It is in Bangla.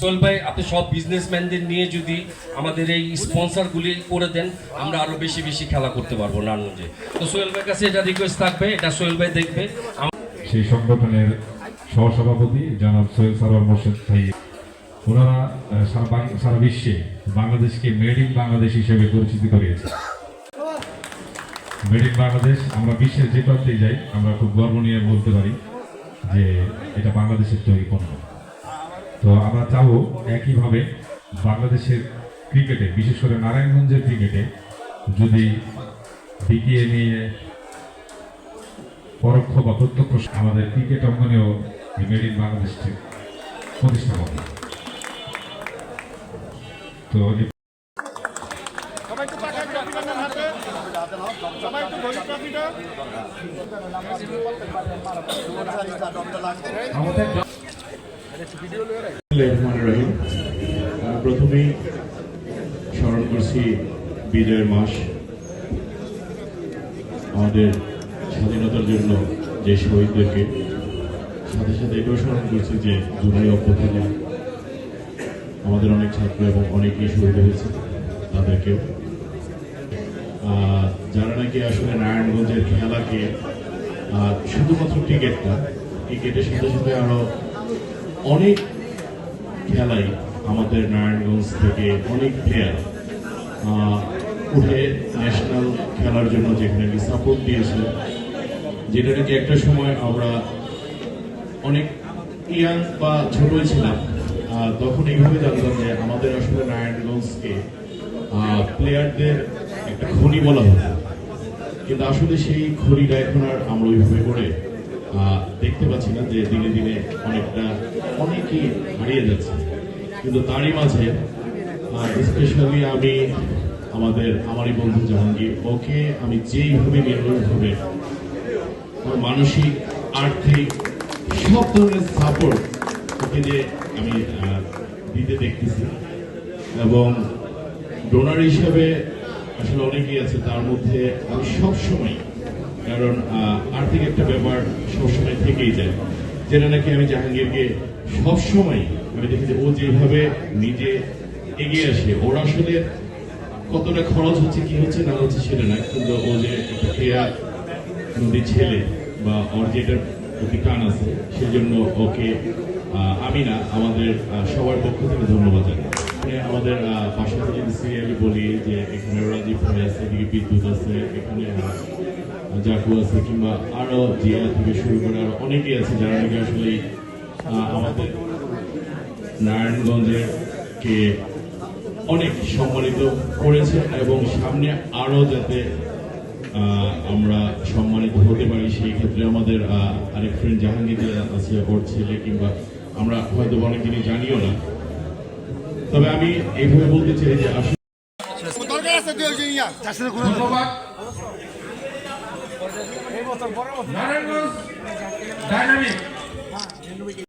সোহেল ভাই, আপনি সব বিজনেসম্যানদের নিয়ে যদি আমাদের এই স্পন্সরগুলি করে দেন, আমরা আরও বেশি বেশি খেলা করতে পারব তো সোহেল ভাইয়ের কাছে এটা রিকোয়েস্ট থাকবে, এটা সোহেল ভাই দেখবে। সেই সংগঠনের সহসভাপতি সারোয়ার মোর্শেদ ওনারা সারা সারা বিশ্বে বাংলাদেশকে মেড ইন বাংলাদেশ হিসেবে পরিচিতি করিয়েছে। মেড ইন বাংলাদেশ আমরা বিশ্বের যে প্রান্তেই যাই, আমরা খুব গর্ব নিয়ে বলতে পারি যে এটা বাংলাদেশের তৈরি পণ্য। তো আমরা চাবো একইভাবে বাংলাদেশের ক্রিকেটে বিশেষ করে নারায়ণগঞ্জের ক্রিকেটে যদি বিকিয়ে নিয়ে পরোক্ষ বা প্রত্যক্ষ আমাদের ক্রিকেট অঙ্গনেও মেড ইন বাংলাদেশ প্রতিষ্ঠা হবে তো আমাদের রহিম। স্মরণ করছি বিজয়ের মাস। আমাদের স্বাধীনতার জন্য যে শহীদদেরকে, সাথে সাথে এটাও স্মরণ করছি যে জুলাই অভ্যুত্থানে আমাদের অনেক ছাত্র এবং অনেকেই শহীদ হয়েছে তাদেরকেও। যারা নাকি আসলে নারায়ণগঞ্জের খেলাকে শুধুমাত্র ক্রিকেট না ক্রিকেটের সাথে সাথে আরও অনেক খেলাই আমাদের নারায়ণগঞ্জ থেকে অনেক প্লেয়ার উঠে ন্যাশনাল খেলার জন্য যেখানে সাপোর্ট দিয়েছে। যেটা নাকি একটা সময় আমরা অনেক ইয়াং বা ছোটই ছিলাম তখন এইভাবে জানতাম যে আমাদের আসলে নারায়ণগঞ্জকে প্লেয়ারদের একটা খনি বলা হতো। কিন্তু আসলে সেই খনিটা এখন আর আমরা ওইভাবে করে দেখতে পাচ্ছি না যে দিনে দিনে অনেকটা, অনেকই হারিয়ে যাচ্ছে। কিন্তু তারই মাঝে স্পেশালি আমি, আমাদের, আমারই বন্ধু জাহাঙ্গীর, ওকে আমি যেইভাবে নির্ভরভাবে ওর মানসিক, আর্থিক, সব ধরনের সাপোর্ট ওকে যে আমি দিতে দেখতেছি। এবং ডোনার হিসাবে আসলে অনেকেই আছে, তার মধ্যে আমি সবসময় কারণ আর্থিক একটা ব্যাপার সবসময় থেকেই যায়। যেটা নাকি আমি জাহাঙ্গীরকে সবসময় আমি দেখি যে ও যেভাবে নিজে এগিয়ে আসে, ওর আসলে কতটা খরচ হচ্ছে, কি হচ্ছে, না হচ্ছে সেটা না কিন্তু ও যে একটা প্লেয়ার নদীর ছেলে বা ওর যেটার প্রতি টান আছে, সেজন্য ওকে আমি না, আমাদের সবার পক্ষ থেকে ধন্যবাদ জানাই। আমাদের পাশাপাশি সিরিয়ালি বলি যে, এখানে রাজীব ভাই আছে, এদিকে বিদ্যুৎ আছে, এখানে জাকু আছে কিংবা আরও জিয়া থেকে শুরু করে আরও অনেকেই আছে যারা নাকি আসলে আহ, আমাদের নারায়ণগঞ্জের কে অনেক সম্মানিত করেছে এবং সামনে আরও যাতে আহ, আমরা সম্মানিত হতে পারি সেই ক্ষেত্রে আমাদের আহ, আরেক ফ্রেন্ড জাহাঙ্গীর যে আছে ওর ছেলে কিংবা আমরা হয়তো অনেক জিনিস জানিও না। তবে আমি এইভাবে বলতে চাই যে আসলে দরকার আছে দুই একজন ইয়া ধন্যবাদ নারায়ণগঞ্জ ডাইনামিক